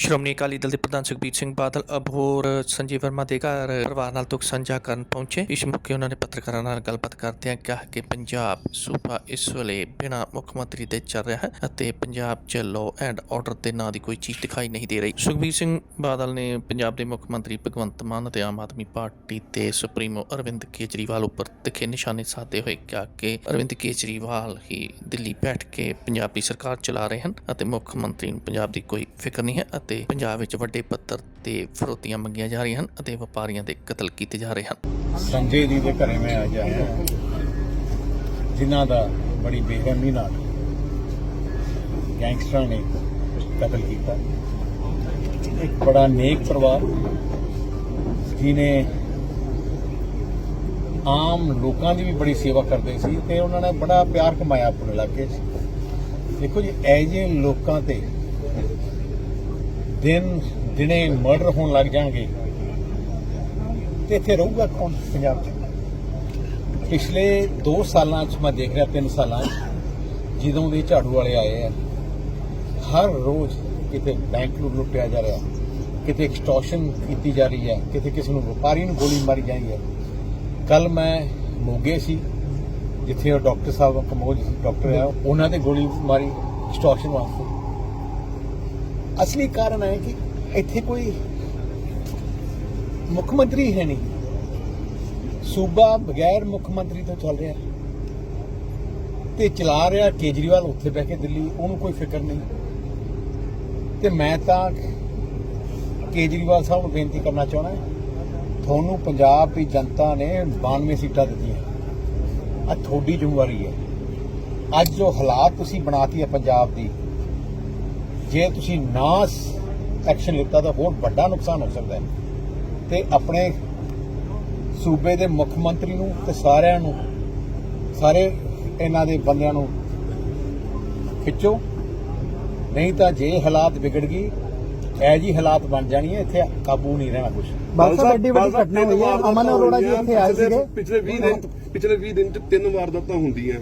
ਸ਼੍ਰੋਮਣੀ ਅਕਾਲੀ ਦਲ ਦੇ ਪ੍ਰਧਾਨ ਸੁਖਬੀਰ ਸਿੰਘ ਬਾਦਲ ਅਬੋਰ ਸੰਜੀਵ ਵਰਮਾ ਦੇ ਘਰ ਪਰਿਵਾਰ ਨਾਲ ਦੁੱਖ ਸਾਂਝਾ ਕਰਨ ਪਹੁੰਚੇ। ਇਸ ਮੌਕੇ ਉਹਨਾਂ ਨੇ ਪੱਤਰਕਾਰਾਂ ਨਾਲ ਗੱਲਬਾਤ ਕਰਦਿਆਂ ਕਿਹਾ ਕਿ ਪੰਜਾਬ ਸੂਬਾ ਇਸ ਵੇਲੇ ਬਿਨਾਂ ਮੁੱਖ ਮੰਤਰੀ ਦੇ ਚੱਲ ਰਿਹਾ ਹੈ ਅਤੇ ਪੰਜਾਬ 'ਚ ਲੋ ਐਂਡ ਆਰਡਰ ਦੇ ਨਾਂ ਦੀ ਕੋਈ ਚੀਜ਼ ਦਿਖਾਈ ਨਹੀਂ ਦੇ ਰਹੀ। ਸੁਖਬੀਰ ਸਿੰਘ ਬਾਦਲ ਨੇ ਪੰਜਾਬ ਦੇ ਮੁੱਖ ਮੰਤਰੀ ਭਗਵੰਤ ਮਾਨ ਅਤੇ ਆਮ ਆਦਮੀ ਪਾਰਟੀ ਦੇ ਸੁਪਰੀਮੋ ਅਰਵਿੰਦ ਕੇਜਰੀਵਾਲ ਉੱਪਰ ਤਿੱਖੇ ਨਿਸ਼ਾਨੇ ਸਾਧਦੇ ਹੋਏ ਕਿਹਾ ਕਿ ਅਰਵਿੰਦ ਕੇਜਰੀਵਾਲ ਹੀ ਦਿੱਲੀ ਬੈਠ ਕੇ ਪੰਜਾਬ ਦੀ ਸਰਕਾਰ ਚਲਾ ਰਹੇ ਹਨ ਅਤੇ ਮੁੱਖ ਮੰਤਰੀ ਨੂੰ ਪੰਜਾਬ ਦੀ ਕੋਈ ਫਿਕਰ ਨਹੀਂ ਹੈ ਅਤੇ ਪੰਜਾਬ ਵਿੱਚ ਵੱਡੇ ਪੱਧਰ ਤੇ ਫਰੋਤੀਆਂ ਮੰਗੀਆਂ ਜਾ ਰਹੀਆਂ ਹਨ ਅਤੇ ਵਪਾਰੀਆਂ ਦੇ ਕਤਲ ਕੀਤੇ ਜਾ ਰਹੇ ਹਨ। ਸੰਜੇ ਜੀ ਦੇ ਘਰੇ ਮੈਂ ਅੱਜ ਆਇਆ। ਜਿਨ੍ਹਾਂ ਦਾ ਬੜੀ ਬੇਰਹਿਮੀ ਨਾਲ ਗੈਂਗਸਟਰਾਂ ਨੇ ਕਤਲ ਕੀਤਾ। ਇੱਕ ਬੜਾ ਨੇਕ ਪਰਿਵਾਰ ਜਿਨੇ ਆਮ ਲੋਕਾਂ ਦੀ ਵੀ ਬੜੀ ਸੇਵਾ ਕਰਦੇ ਸੀ ਤੇ ਉਹਨਾਂ ਨੇ ਬੜਾ ਪਿਆਰ ਕਮਾਇਆ ਆਪਣੇ ਇਲਾਕੇ 'ਚ। ਦੇਖੋ ਜੀ ਐ ਜਿਹੇ ਲੋਕਾਂ ਤੇ ਦਿਨ ਦਿਨੇ ਮਰਡਰ ਹੋਣ ਲੱਗ ਜਾਣਗੇ। ਤੇ ਇੱਥੇ ਰਹੂਗਾ ਕੌਣ ਪੰਜਾਬ 'ਚ? ਪਿਛਲੇ 2 ਸਾਲਾਂ 'ਚ ਮੈਂ ਦੇਖ ਰਿਹਾ 3 ਸਾਲਾਂ 'ਚ, ਜਦੋਂ ਦੇ ਝਾੜੂ ਵਾਲੇ ਆਏ ਆ, ਹਰ ਰੋਜ਼ ਕਿਤੇ ਬੈਂਕ ਨੂੰ ਲੁੱਟਿਆ ਜਾ ਰਿਹਾ, ਕਿਤੇ ਐਕਸਟੋਰਸ਼ਨ ਕੀਤੀ ਜਾ ਰਹੀ ਹੈ, ਕਿਤੇ ਕਿਸੇ ਨੂੰ ਵਪਾਰੀ ਨੂੰ ਗੋਲੀ ਮਾਰੀ ਜਾਂਦੀ ਹੈ। ਕੱਲ ਮੈਂ ਮੋਗੇ ਸੀ, ਜਿੱਥੇ ਉਹ ਡਾਕਟਰ ਸਾਹਿਬ, ਕਮੋਜ ਡਾਕਟਰ ਆ ਉਹਨਾਂ ਤੇ ਗੋਲੀ ਮਾਰੀ ਐਕਸਟੋਰਸ਼ਨ ਵਾਸਤੇ। ਅਸਲੀ ਕਾਰਨ ਹੈ ਕਿ ਇੱਥੇ ਕੋਈ ਮੁੱਖ ਮੰਤਰੀ ਹੈ ਨਹੀਂ। ਸੂਬਾ ਬਗੈਰ ਮੁੱਖ ਮੰਤਰੀ ਤੋਂ ਚੱਲ ਰਿਹਾ। ਤੇ ਚਲਾ ਰਿਹਾ ਕੇਜਰੀਵਾਲ ਉੱਥੇ ਬਹਿ ਕੇ ਦਿੱਲੀ, ਉਹਨੂੰ ਕੋਈ ਫਿਕਰ ਨਹੀਂ। ਤੇ ਮੈਂ ਤਾਂ ਕੇਜਰੀਵਾਲ ਸਾਹਿਬ ਨੂੰ ਬੇਨਤੀ ਕਰਨਾ ਚਾਹਣਾ ਤੁਹਾਨੂੰ ਪੰਜਾਬ ਦੀ ਜਨਤਾ ਨੇ 92 ਸੀਟਾਂ ਦਿੱਤੀਆਂ। ਆ ਤੁਹਾਡੀ ਜ਼ਿੰਮੇਵਾਰੀ ਹੈ। ਅੱਜ ਜੋ ਹਾਲਾਤ ਤੁਸੀਂ ਬਣਾਤੀ ਹੈ ਪੰਜਾਬ ਦੀ ਜੇ ਤੁਸੀਂ ਨਾ ਐਕਸ਼ਨ ਲਿੱਤਾ ਤਾਂ ਹੋਰ ਵੱਡਾ ਨੁਕਸਾਨ ਹੋ ਸਕਦਾ ਹੈ। ਤੇ ਆਪਣੇ ਸੂਬੇ ਦੇ ਮੁੱਖ ਮੰਤਰੀ ਨੂੰ ਤੇ ਸਾਰਿਆਂ ਨੂੰ ਸਾਰੇ ਇਹਨਾਂ ਦੇ ਬੰਦਿਆਂ ਨੂੰ ਖਿੱਚੋ। ਨਹੀਂ ਤਾਂ ਜੇ ਹਾਲਾਤ ਵਿਗੜ ਗਈ ਐ ਜੀ ਹਾਲਾਤ ਬਣ ਜਾਣੀ ਹੈ ਇੱਥੇ ਕਾਬੂ ਨਹੀਂ ਰਹਿਣਾ ਕੁਝ ਸਾਹਿਬ ਐਡੀ ਵੱਡੀ ਘਟਨਾ ਹੋਈ ਹੈ। ਅਮਨ ਅਰੋੜਾ ਜੀ ਇੱਥੇ ਆਏ ਸੀਗੇ। ਪਿਛਲੇ 20 ਦਿਨ ਪਿਛਲੇ 20 ਦਿਨ ਚ ਤਿੰਨ ਵਾਰਦਾਤਾਂ ਹੁੰਦੀਆਂ।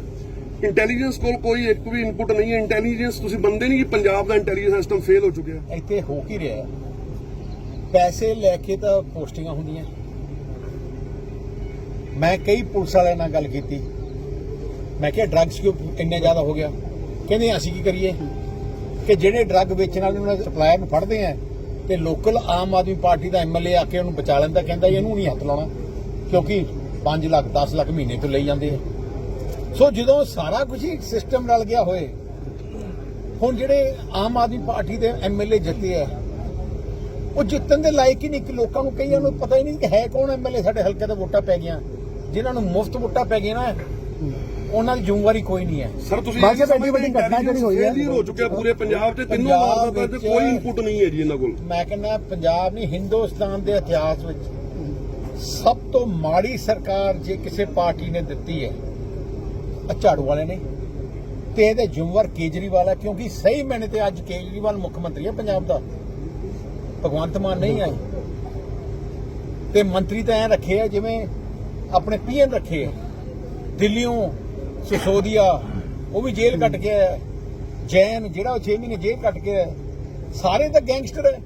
ਇੰਟੈਲੀਜੈਂਸ ਕੋਲ ਕੋਈ ਇੱਕ ਵੀ ਇਨਪੁਟ ਨਹੀਂ ਹੈ। ਇੰਟੈਲੀਜੈਂਸ ਤੁਸੀਂ ਮੰਨਦੇ ਨਹੀਂ ਕਿ ਪੰਜਾਬ ਦਾ ਇੰਟੈਲੀਜੈਂਸ ਸਿਸਟਮ ਫੇਲ ਹੋ ਚੁੱਕਿਆ ਇੱਥੇ ਹੋ ਕੀ ਰਿਹਾ ਪੈਸੇ ਲੈ ਕੇ ਤਾਂ ਪੋਸਟਿੰਗਾਂ ਹੁੰਦੀਆਂ। ਮੈਂ ਕਈ ਪੁਲਿਸ ਵਾਲਿਆਂ ਨਾਲ ਗੱਲ ਕੀਤੀ। ਮੈਂ ਕਿਹਾ ਡਰੱਗਸ ਕਿਉਂ ਇੰਨੇ ਜ਼ਿਆਦਾ ਹੋ ਗਿਆ? ਕਹਿੰਦੇ, ਅਸੀਂ ਕੀ ਕਰੀਏ? ਕਿ ਜਿਹੜੇ ਡਰੱਗ ਵੇਚਣ ਵਾਲੇ ਉਹਨਾਂ ਦੇ ਸਪਲਾਇਰ ਨੂੰ ਫੜਦੇ ਆ ਤੇ ਲੋਕਲ ਆਮ ਆਦਮੀ ਪਾਰਟੀ ਦਾ ਐਮਐਲਏ ਆ ਕੇ ਉਹਨੂੰ ਬਚਾ ਲੈਂਦਾ, ਕਹਿੰਦਾ, ਇਹਨੂੰ ਨਹੀਂ ਹੱਥ ਲਾਉਣਾ। ਕਿਉਂਕਿ 5 ਲੱਖ 10 ਲੱਖ ਮਹੀਨੇ ਤੋਂ ਲਈ ਜਾਂਦੇ ਆ। ਸੋ ਜਦੋਂ ਸਾਰਾ ਕੁਝ ਹੀ ਸਿਸਟਮ ਰਲ ਗਿਆ ਹੋਏ ਹੁਣ ਜਿਹੜੇ ਆਮ ਆਦਮੀ ਪਾਰਟੀ ਦੇ ਐਮਐਲਏ ਜਿੱਤੇ ਆ ਉਹ ਜਿੱਤਣ ਦੇ ਲਾਇਕ ਹੀ ਨਹੀਂ ਕਿ ਲੋਕਾਂ ਨੂੰ ਕਈਆਂ ਨੂੰ ਪਤਾ ਹੀ ਨਹੀਂ ਕਿ ਹੈ ਕੌਣ ਐਮਐਲਏ ਸਾਡੇ ਹਲਕੇ ਦਾ ਵੋਟਾਂ ਪੈ ਗਈਆਂ। ਜਿਨ੍ਹਾਂ ਨੂੰ ਮੁਫਤ ਵੋਟਾਂ ਪੈ ਗਈਆਂ ਨਾ ਉਹਨਾਂ ਦੀ ਜ਼ਿੰਮੇਵਾਰੀ ਕੋਈ ਨਹੀਂ ਹੈ। ਸਰ ਤੁਸੀਂ ਬਾਕੀ ਐਡੀ ਵੱਡੀ ਘਟਨਾ ਜਿਹੜੀ ਹੋਈ ਹੈ। ਹੋ ਚੁੱਕਿਆ ਪੂਰੇ ਪੰਜਾਬ ਤੇ ਤਿੰਨੋਂ ਵਾਰਦਾਤਾਂ ਤੇ ਕੋਈ ਇਨਪੁਟ ਨਹੀਂ ਹੈ ਜੀ ਇਹਨਾਂ ਕੋਲ। ਮੈਂ ਕਹਿੰਦਾ ਪੰਜਾਬ ਨਹੀਂ ਹਿੰਦੁਸਤਾਨ ਦੇ ਇਤਿਹਾਸ ਵਿੱਚ ਸਭ ਤੋਂ ਮਾੜੀ ਸਰਕਾਰ ਜੇ ਕਿਸੇ ਪਾਰਟੀ ਨੇ ਦਿੱਤੀ ਹੈ ਝਾੜੂ ਵਾਲੇ ਨੇ। ਤੇ ਇਹਦੇ ਜ਼ਿੰਮੇਵਾਰ ਕੇਜਰੀਵਾਲ ਹੈ ਕਿਉਂਕਿ ਸਹੀ ਮੈਨੇ ਤੇ ਅੱਜ ਕੇਜਰੀਵਾਲ ਮੁੱਖ ਮੰਤਰੀ ਹੈ ਪੰਜਾਬ ਦਾ। ਭਗਵੰਤ ਮਾਨ ਨਹੀਂ ਆਏ। ਤੇ ਮੰਤਰੀ ਤਾਂ ਐ ਰੱਖੇ ਆ, ਜਿਵੇਂ ਆਪਣੇ ਪੀਐਨ ਰੱਖੇ ਆ। ਦਿੱਲੀੋਂ ਸਿਸੋਦੀਆ, ਉਹ ਵੀ ਜੇਲ੍ਹ ਕੱਟ ਕੇ ਆਇਆ। ਜੈਨ, ਜਿਹੜਾ ਉਹ 6 ਮਹੀਨੇ ਜੇਲ੍ਹ ਕੱਟ ਕੇ ਆਇਆ। ਸਾਰੇ ਤਾਂ ਗੈਂਗਸਟਰ ਹੈ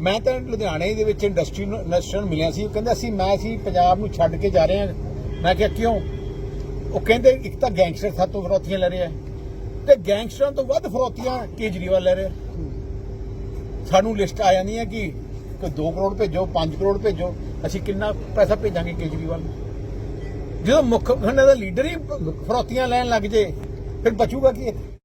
ਮੈਂ ਤਾਂ ਲੁਧਿਆਣੇ ਦੇ ਵਿੱਚ ਇੰਡਸਟਰੀ ਨੂੰ ਇੰਡਸਟਰੀ ਨੂੰ ਮਿਲਿਆ ਸੀ। ਉਹ ਕਹਿੰਦਾ ਸੀ, ਮੈਂ ਸੀ ਪੰਜਾਬ ਨੂੰ ਛੱਡ ਕੇ ਜਾ ਰਿਹਾ। ਮੈਂ ਕਿਹਾ, ਕਿਉਂ? ਉਹ ਕਹਿੰਦੇ ਇੱਕ ਤਾਂ ਗੈਂਗਸਟਰ ਸਾਤੋਂ ਫਰੋਤੀਆਂ ਲੈ ਰਿਹਾ ਤੇ ਗੈਂਗਸਟਰਾਂ ਤੋਂ ਵੱਧ ਫਰੋਤੀਆਂ ਕੇਜਰੀਵਾਲ ਲੈ ਰਿਹਾ ਸਾਨੂੰ ਲਿਸਟ ਆ ਜਾਂਦੀ ਹੈ ਕਿ ਕੋਈ 2 ਕਰੋੜ ਭੇਜੋ 5 ਕਰੋੜ ਭੇਜੋ, ਅਸੀਂ ਕਿੰਨਾ ਪੈਸਾ ਭੇਜਾਂਗੇ ਕੇਜਰੀਵਾਲ ਨੂੰ? ਜਦੋਂ ਮੁੱਖ ਖੰਡਾ ਦਾ ਲੀਡਰ ਹੀ ਫਰੋਤੀਆਂ ਲੈਣ ਲੱਗ ਜੇ, ਫਿਰ ਬਚੂਗਾ ਕੀ?